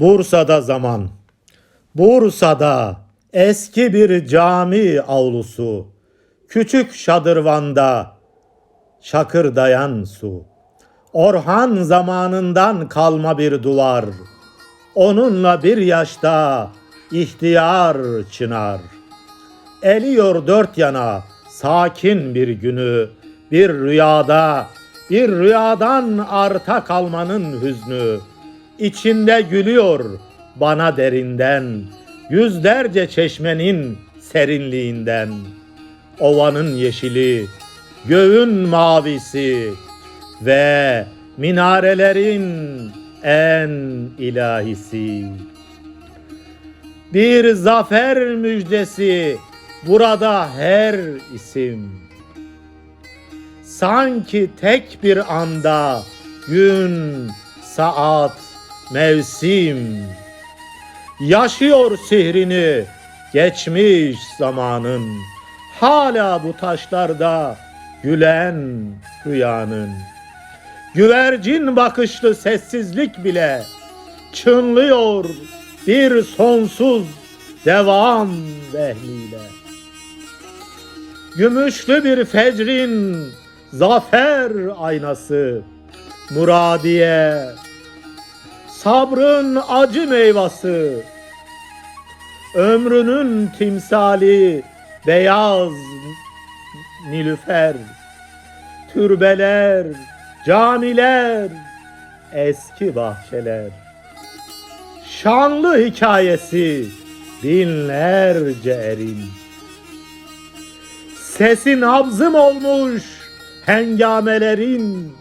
Bursa'da zaman. Bursa'da eski bir cami avlusu. Küçük şadırvanda şakırdayan su. Orhan zamanından kalma bir duvar. Onunla bir yaşta ihtiyar çınar. Eliyor dört yana sakin bir günü. Bir rüyada, bir rüyadan arta kalmanın hüznü. İçinde gülüyor bana derinden. Yüzlerce çeşmenin serinliğinden. Ovanın yeşili, göğün mavisi ve minarelerin en ilahisi. Bir zafer müjdesi burada her isim. Sanki tek bir anda gün, saat, mevsim yaşıyor sihrini geçmiş zamanın. Hala bu taşlarda gülen rüyanın. Güvercin bakışlı sessizlik bile çınlıyor bir sonsuz devam vehliyle. Gümüşlü bir fecrin zafer aynası Muradiye Sabrın acı meyvası. Ömrünün timsali beyaz nilüfer. Türbeler, camiler, eski bahçeler. Şanlı hikayesi binlerce erin. Sesi nabzım olmuş hengamelerin.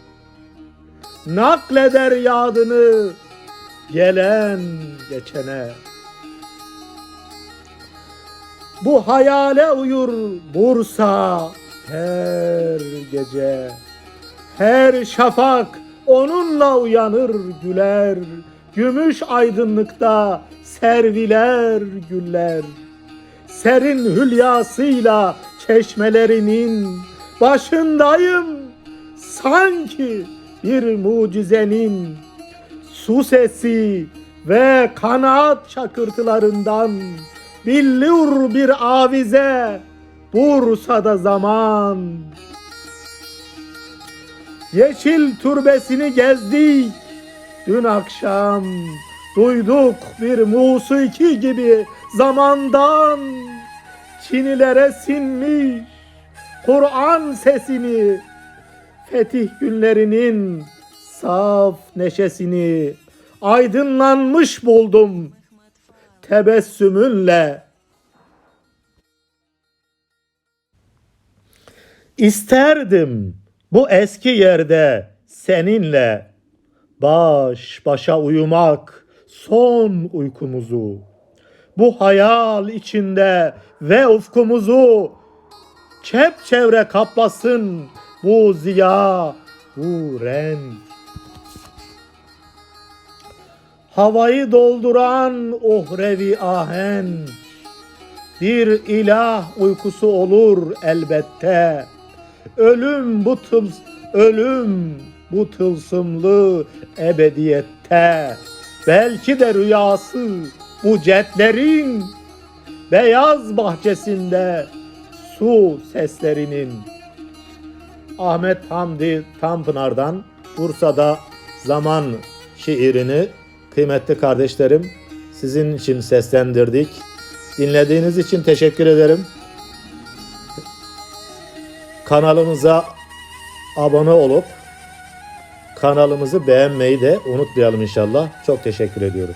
Nakleder yadını gelen geçene. Bu hayale uyur Bursa her gece. Her şafak onunla uyanır güler. Gümüş aydınlıkta serviler güller. Serin hülyasıyla çeşmelerinin başındayım. Sanki bir mucizenin su sesi ve kanaat çakırtılarından billur bir avize Bursa'da zaman. Yeşil türbesini gezdik dün akşam Duyduk bir musiki gibi zamandan. Çinilere sinmiş Kur'an sesini Fetih günlerinin saf neşesini Aydınlanmış buldum tebessümünle İsterdim bu eski yerde seninle baş başa uyumak son uykumuzu. Bu hayal içinde ve ufkumuzu çepçevre kaplasın bu ziya, bu renk. Havayı dolduran uhrevi ahenk bir ilah uykusu olur elbette. Ölüm bu tıl ölüm bu tılsımlı ebediyette. Belki de rüyası bu cetlerin beyaz bahçesinde su seslerinin. Ahmet Hamdi Tanpınar'dan Bursa'da zaman şiirini kıymetli kardeşlerim sizin için seslendirdik. Dinlediğiniz için teşekkür ederim. Kanalımıza abone olup kanalımızı beğenmeyi de unutmayalım inşallah. Çok teşekkür ediyorum.